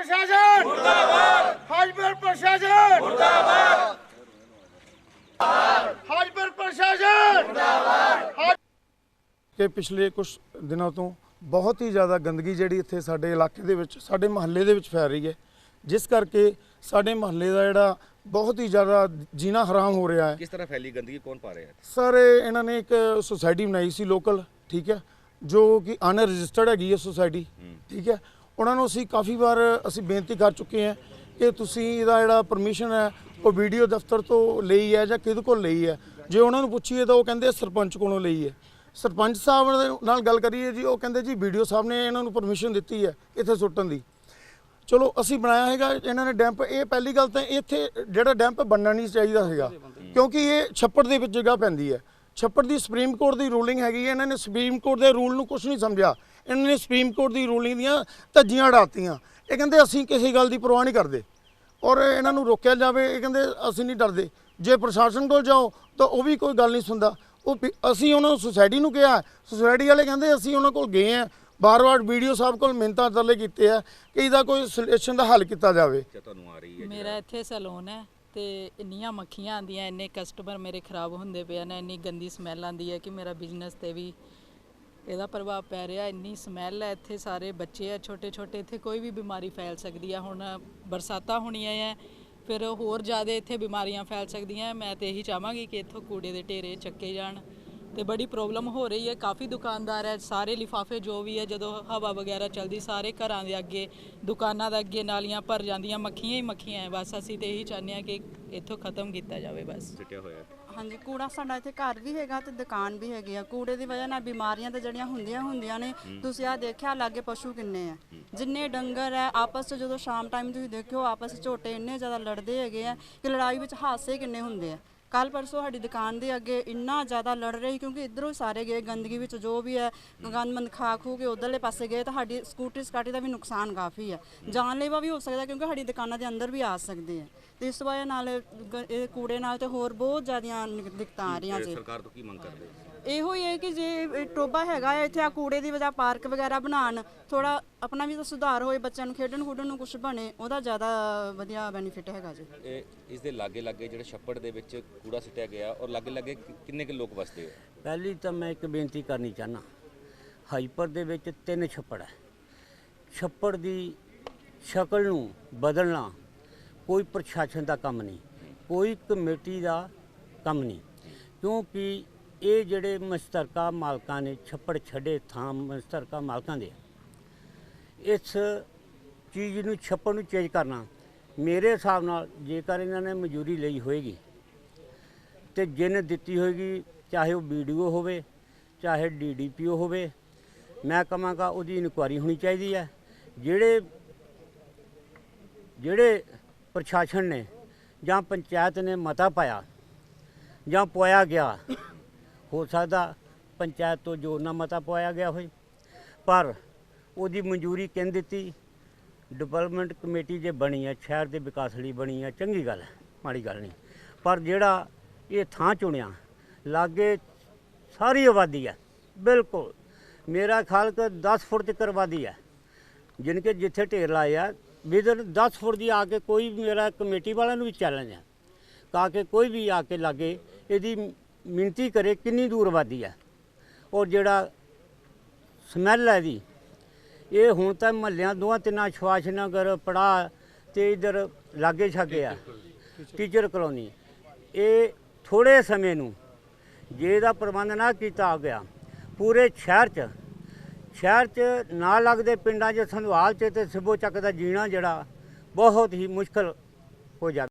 ਪ੍ਰਸ਼ਾਸਨ। ਮੁਰਦਾਬਾਦ। ਪ੍ਰਸ਼ਾਸਨ। ਮੁਰਦਾਬਾਦ। ਪ੍ਰਸ਼ਾਸਨ। ਕਿ ਪਿਛਲੇ ਕੁਝ ਦਿਨਾਂ ਤੋਂ ਬਹੁਤ ਹੀ ਜ਼ਿਆਦਾ ਗੰਦਗੀ ਜਿਹੜੀ ਇੱਥੇ ਸਾਡੇ ਇਲਾਕੇ ਦੇ ਵਿੱਚ ਸਾਡੇ ਮਹੱਲੇ ਦੇ ਵਿੱਚ ਫੈਲ ਰਹੀ ਹੈ। ਜਿਸ ਕਰਕੇ ਸਾਡੇ ਮਹੱਲੇ ਦਾ ਜਿਹੜਾ ਬਹੁਤ ਹੀ ਜ਼ਿਆਦਾ ਜੀਣਾ ਹਰਾਮ ਹੋ ਰਿਹਾ ਹੈ। ਕਿਸ ਤਰ੍ਹਾਂ ਫੈਲੀ ਗੰਦਗੀ? ਕੌਣ ਪਾ ਰਿਹਾ ਹੈ? ਸਰ ਇਹਨਾਂ ਨੇ ਇੱਕ ਸੁਸਾਇਟੀ ਬਣਾਈ ਸੀ ਲੋਕਲ ਠੀਕ ਹੈ ਜੋ ਕਿ ਅਨਰਜਿਸਟਰਡ ਹੈਗੀ ਹੈ ਸੁਸਾਇਟੀ ਠੀਕ ਹੈ। ਉਹਨਾਂ ਨੂੰ ਅਸੀਂ ਕਾਫੀ ਵਾਰ ਅਸੀਂ ਬੇਨਤੀ ਕਰ ਚੁੱਕੇ ਹਾਂ ਕਿ ਤੁਸੀਂ ਇਹਦਾ ਜਿਹੜਾ ਪਰਮਿਸ਼ਨ ਹੈ, ਉਹ ਵੀਡੀਓ ਦਫ਼ਤਰ ਤੋਂ ਲਈ ਹੈ ਜਾਂ ਕਿਹਦੇ ਕੋਲ ਲਈ ਹੈ? ਜੇ ਉਹਨਾਂ ਨੂੰ ਪੁੱਛੀਏ ਤਾਂ ਉਹ ਕਹਿੰਦੇ ਸਰਪੰਚ ਕੋਲੋਂ ਲਈ ਹੈ। ਸਰਪੰਚ ਸਾਹਿਬ ਨਾਲ ਗੱਲ ਕਰੀਏ ਜੀ, ਉਹ ਕਹਿੰਦੇ ਜੀ ਵੀਡੀਓ ਸਾਹਿਬ ਨੇ ਇਹਨਾਂ ਨੂੰ ਪਰਮਿਸ਼ਨ ਦਿੱਤੀ ਹੈ ਇੱਥੇ ਸੁੱਟਣ ਦੀ। ਚਲੋ, ਅਸੀਂ ਬਣਾਇਆ ਹੈਗਾ, ਇਹਨਾਂ ਨੇ ਡੈਂਪ ਇਹ ਪਹਿਲੀ ਗੱਲ ਤਾਂ ਇੱਥੇ ਜਿਹੜਾ ਡੈਂਪ ਬਣਨਾ ਨਹੀਂ ਚਾਹੀਦਾ ਹੈਗਾ, ਕਿਉਂਕਿ ਇਹ ਛੱਪੜ ਦੇ ਵਿੱਚ ਜਗ੍ਹਾ ਪੈਂਦੀ ਹੈ। ਛੱਪੜ ਦੀ ਸੁਪਰੀਮ ਕੋਰਟ ਦੀ ਰੂਲਿੰਗ ਹੈਗੀ ਹੈ। ਇਹਨਾਂ ਨੇ ਸੁਪਰੀਮ ਕੋਰਟ ਦੇ ਰੂਲ ਨੂੰ ਕੁਝ ਨਹੀਂ ਸਮਝਿਆ। ਇਹਨਾਂ ਨੇ ਸੁਪਰੀਮ ਕੋਰਟ ਦੀ ਰੂਲਿੰਗ ਦੀਆਂ ਧੱਜੀਆਂ ਉਡਾਤੀਆਂ ਇਹ ਕਹਿੰਦੇ ਅਸੀਂ ਕਿਸੇ ਗੱਲ ਦੀ ਪਰਵਾਹ ਨਹੀਂ ਕਰਦੇ। ਔਰ ਇਹਨਾਂ ਨੂੰ ਰੋਕਿਆ ਜਾਵੇ ਇਹ ਕਹਿੰਦੇ ਅਸੀਂ ਨਹੀਂ ਡਰਦੇ। ਜੇ ਪ੍ਰਸ਼ਾਸਨ ਕੋਲ ਜਾਓ ਤਾਂ ਉਹ ਵੀ ਕੋਈ ਗੱਲ ਨਹੀਂ ਸੁਣਦਾ। ਉਹ ਅਸੀਂ ਉਹਨਾਂ ਨੂੰ ਸੁਸਾਇਟੀ ਨੂੰ ਕਿਹਾ ਸੁਸਾਇਟੀ ਵਾਲੇ ਕਹਿੰਦੇ ਅਸੀਂ ਉਹਨਾਂ ਕੋਲ ਗਏ ਆ ਬਾਰ-ਬਾਰ ਵੀਡੀਓ ਸਾਹਿਬ ਕੋਲ ਮਿੰਤਾਂ ਤਰਲੇ ਕੀਤੇ ਆ ਕਿ ਇਹਦਾ ਕੋਈ ਸੋਲੂਸ਼ਨ ਦਾ ਹੱਲ ਕੀਤਾ ਜਾਵੇ। ਜਾਂ ਤੁਹਾਨੂੰ ਆ ਰਹੀ ਹੈ ਮੇਰਾ ਇੱਥੇ ਸੈਲੂਨ ਹੈ। ਅਤੇ ਇੰਨੀਆਂ ਮੱਖੀਆਂ ਆਉਂਦੀਆਂ, ਇੰਨੇ ਕਸਟਮਰ ਮੇਰੇ ਖਰਾਬ ਹੁੰਦੇ ਪਏ ਨੇ, ਇੰਨੀ ਗੰਦੀ ਸਮੈਲ ਆਉਂਦੀ ਹੈ ਕਿ ਮੇਰਾ ਬਿਜ਼ਨਸ ਤੇ ਵੀ ਇਹਦਾ ਪ੍ਰਭਾਵ ਪੈ ਰਿਹਾ, ਇੰਨੀ ਸਮੈਲ ਹੈ ਇੱਥੇ ਸਾਰੇ ਬੱਚੇ ਆ ਛੋਟੇ ਛੋਟੇ ਇੱਥੇ ਕੋਈ ਵੀ ਬਿਮਾਰੀ ਫੈਲ ਸਕਦੀ ਆ। ਹੁਣ ਬਰਸਾਤਾਂ ਹੋਣੀਆਂ ਆ, ਫਿਰ ਹੋਰ ਜ਼ਿਆਦਾ ਇੱਥੇ ਬਿਮਾਰੀਆਂ ਫੈਲ ਸਕਦੀਆਂ, ਮੈਂ ਤੇ ਇਹੀ ਚਾਹਾਂਗੀ ਕਿ ਇੱਥੋਂ ਕੂੜੇ ਦੇ ਢੇਰੇ ਚੱਕੇ ਜਾਣ। ਤੇ ਬੜੀ ਪ੍ਰੋਬਲਮ ਹੋ ਰਹੀ ਹੈ। ਕਾਫੀ ਦੁਕਾਨਦਾਰ ਹੈ ਸਾਰੇ ਲਿਫਾਫੇ ਜੋ ਵੀ ਹੈ ਜਦੋਂ ਹਵਾ ਵਗੈਰਾ ਚਲਦੀ ਸਾਰੇ ਘਰਾਂ ਦੇ ਅੱਗੇ ਦੁਕਾਨਾਂ ਦੇ ਅੱਗੇ ਨਾਲੀਆਂ ਭਰ ਜਾਂਦੀਆਂ ਮੱਖੀਆਂ ਹੀ ਮੱਖੀਆਂ ਹੈ। ਬਸ ਅਸੀਂ ਤੇ ਇਹੀ ਚਾਹੁੰਦੇ ਹਾਂ ਕਿ ਇੱਥੋਂ ਖਤਮ ਕੀਤਾ ਜਾਵੇ ਬਸ। ਸਿੱਟਿਆ ਹੋਇਆ। ਹੈ। ਹਾਂਜੀ ਕੂੜਾ ਸਾਡਾ ਇੱਥੇ ਘਰ ਵੀ ਹੈਗਾ ਤੇ ਦੁਕਾਨ ਵੀ ਹੈਗੀ ਆ। ਕੂੜੇ ਦੀ ਵਜ੍ਹਾ ਨਾਲ ਬਿਮਾਰੀਆਂ ਤੇ ਜਿਹੜੀਆਂ ਹੁੰਦੀਆਂ ਹੁੰਦੀਆਂ ਨੇ ਤੁਸੀਂ ਆ ਦੇਖਿਆ ਲਾਗੇ ਪਸ਼ੂ ਕਿੰਨੇ ਆ। ਜਿੰਨੇ ਡੰਗਰ ਆ ਆਪਸ ਚ ਜਦੋਂ ਸ਼ਾਮ ਟਾਈਮ ਤੁਸੀਂ ਦੇਖਿਓ ਆਪਸ ਚ ਝੋਟੇ ਇੰਨੇ ਜ਼ਿਆਦਾ ਲੜਦੇ ਹੈਗੇ ਆ ਕਿ ਲੜਾਈ ਵਿੱਚ ਹਾਦਸੇ ਕਿੰਨੇ ਹੁੰਦੇ ਆ। ਕੱਲ ਪਰਸੋਂ ਸਾਡੀ ਦੁਕਾਨ ਦੇ ਅੱਗੇ ਇੰਨਾ ਜ਼ਿਆਦਾ ਲੜ ਰਹੀ ਕਿਉਂਕਿ ਇਧਰੋਂ ਸਾਰੇ ਗਏ ਗੰਦਗੀ ਵਿੱਚ ਜੋ ਵੀ ਹੈ ਗੰਦਮੰਦ ਖਾ ਖੂ ਕੇ ਉਧਰਲੇ ਪਾਸੇ ਗਏ ਤਾਂ ਸਾਡੀ ਸਕੂਟਰੀ ਸਕਾਟੀ ਦਾ ਵੀ ਨੁਕਸਾਨ ਕਾਫੀ ਹੈ। ਜਾਨਲੇਵਾ ਵੀ ਹੋ ਸਕਦਾ ਕਿਉਂਕਿ ਸਾਡੀ ਦੁਕਾਨਾਂ ਦੇ ਅੰਦਰ ਵੀ ਆ ਸਕਦੇ ਆ ਤੇ ਇਸ ਵਜ੍ਹਾ ਨਾਲ ਇਹ ਕੂੜੇ ਨਾਲ ਤੇ ਹੋਰ ਬਹੁਤ ਜ਼ਿਆਦੀਆਂ ਦਿੱਕਤਾਂ ਆ ਰਹੀਆਂ ਜੀ। ਸਰਕਾਰ ਤੋਂ ਕੀ ਮੰਗ ਕਰਦੇ ਇਹੋ ਹੀ ਹੈ ਕਿ ਜੇ ਟੋਬਾ ਹੈਗਾ ਇੱਥੇ ਆ ਕੂੜੇ ਦੀ ਵਜ੍ਹਾ ਪਾਰਕ ਵਗੈਰਾ ਬਣਾਉਣ ਥੋੜਾ ਆਪਣਾ ਵੀ ਤਾਂ ਸੁਧਾਰ ਹੋਏ ਬੱਚਿਆਂ ਨੂੰ ਖੇਡਣ ਖੁੱਡਣ ਨੂੰ ਕੁਝ ਬਣੇ ਉਹਦਾ ਜ਼ਿਆਦਾ ਵਧੀਆ ਬੈਨੀਫਿਟ ਹੈਗਾ ਜੀ। ਇਹ ਇਸ ਦੇ ਲਾਗੇ ਲਾਗੇ ਜਿਹੜੇ ਛੱਪੜ ਦੇ ਵਿੱਚ ਕੂੜਾ ਸਿੱਟਿਆ ਗਿਆ ਔਰ ਲਾਗੇ ਲਾਗੇ ਕਿੰਨੇ ਕੁ ਲੋਕ ਵਸਦੇ ਹੋ ਪਹਿਲੀ ਤਾਂ ਮੈਂ ਇੱਕ ਬੇਨਤੀ ਕਰਨੀ ਚਾਹਨਾ। ਹਾਈਪਰ ਦੇ ਵਿੱਚ ਤਿੰਨ ਛੱਪੜ ਹੈ। ਛੱਪੜ ਦੀ ਸ਼ਕਲ ਨੂੰ ਬਦਲਣਾ ਕੋਈ ਪ੍ਰਸ਼ਾਸਨ ਦਾ ਕੰਮ ਨਹੀਂ, ਕੋਈ ਕਮੇਟੀ ਦਾ ਕੰਮ ਨਹੀਂ। ਕਿਉਂਕਿ ਇਹ ਜਿਹੜੇ ਮਸ਼ਤਰਕਾ ਮਾਲਕਾਂ ਨੇ ਛੱਪੜ ਛੱਡੇ ਥਾਂ ਮਸ਼ਤਰਕਾ ਮਾਲਕਾਂ ਦੇ। ਇਸ ਚੀਜ਼ ਨੂੰ ਛੱਪੜ ਨੂੰ ਚੇਂਜ ਕਰਨਾ ਮੇਰੇ ਹਿਸਾਬ ਨਾਲ ਜੇਕਰ ਇਹਨਾਂ ਨੇ ਮਨਜ਼ੂਰੀ ਲਈ ਹੋਏਗੀ ਤੇ ਜਿਨ ਦਿੱਤੀ ਹੋਏਗੀ, ਚਾਹੇ ਉਹ ਵੀਡੀਓ ਹੋਵੇ, ਚਾਹੇ ਡੀਡੀਪੀਓ ਹੋਵੇ। ਮੈਂ ਕਹਾਂਗਾ ਉਹਦੀ ਇਨਕੁਆਰੀ ਹੋਣੀ ਚਾਹੀਦੀ ਹੈ। ਜਿਹੜੇ ਜਿਹੜੇ ਪ੍ਰਸ਼ਾਸਨ ਨੇ ਜਾਂ ਪੰਚਾਇਤ ਨੇ ਮਤਾ ਪਾਇਆ ਜਾਂ ਪਵਾਇਆ ਗਿਆ, ਹੋ ਸਕਦਾ ਪੰਚਾਇਤ ਤੋਂ ਜੋ ਨਾ ਮਤਾ ਪਵਾਇਆ ਗਿਆ ਹੋਵੇ ਪਰ ਉਹਦੀ ਮਨਜ਼ੂਰੀ ਕਿਨ ਦਿੱਤੀ? ਡਿਵੈਲਪਮੈਂਟ ਕਮੇਟੀ ਜੇ ਬਣੀ ਹੈ, ਸ਼ਹਿਰ ਦੇ ਵਿਕਾਸ ਲਈ ਬਣੀ ਹੈ, ਚੰਗੀ ਗੱਲ ਹੈ, ਮਾੜੀ ਗੱਲ ਨਹੀਂ। ਪਰ ਜਿਹੜਾ ਇਹ ਥਾਂ ਚੁਣਿਆ। ਲਾਗੇ ਸਾਰੀ ਆਬਾਦੀ ਹੈ ਬਿਲਕੁਲ। ਮੇਰਾ ਖਿਆਲ ਕਿ 10 ਫੁੱਟ ਤੱਕ ਆਬਾਦੀ ਹੈ। ਜਿਨ ਕੇ ਜਿੱਥੇ ਢੇਰ ਲਾਇਆ ਵਿਦਨ 10 ਫੁੱਟ ਦੀ ਆ ਕੇ ਕੋਈ ਵੀ ਮੇਰਾ ਕਮੇਟੀ ਵਾਲਿਆਂ ਨੂੰ ਵੀ ਚੈਲੰਜ ਹੈ। ਕਾ ਕੇ ਕੋਈ ਵੀ ਆ ਕੇ ਲਾਗੇ ਇਹਦੀ ਮਿਣਤੀ ਕਰੇ ਕਿੰਨੀ ਦੂਰ ਆਬਾਦੀ ਹੈ। ਔਰ ਜਿਹੜਾ ਸਮੈਲ ਹੈ ਇਹਦੀ ਇਹ ਹੁਣ ਤਾਂ ਮਹੱਲਿਆਂ ਦੋਹਾਂ ਤਿੰਨਾਂ ਸ਼ਵਾਸ਼ ਨਗਰ ਪੜਾ ਤੇ ਇਧਰ ਲਾਗੇ ਛਾਗੇ ਆ। Teacher colony. ਇਹ ਥੋੜੇ ਸਮੇਂ ਨੂੰ ਜੇ ਇਹਦਾ ਪ੍ਰਬੰਧ ਨਾ ਕੀਤਾ ਗਿਆ, ਪੂਰੇ ਸ਼ਹਿਰ 'ਚ ਸ਼ਹਿਰ 'ਚ ਨਾ ਲੱਗਦੇ ਪਿੰਡਾਂ 'ਚ ਸੰਧਵਾਲ 'ਚ ਤੇ ਸਿਬੋ ਚੱਕ ਦਾ ਜੀਣਾ ਜਿਹੜਾ, ਬਹੁਤ ਹੀ ਮੁਸ਼ਕਲ ਹੋ ਜਾ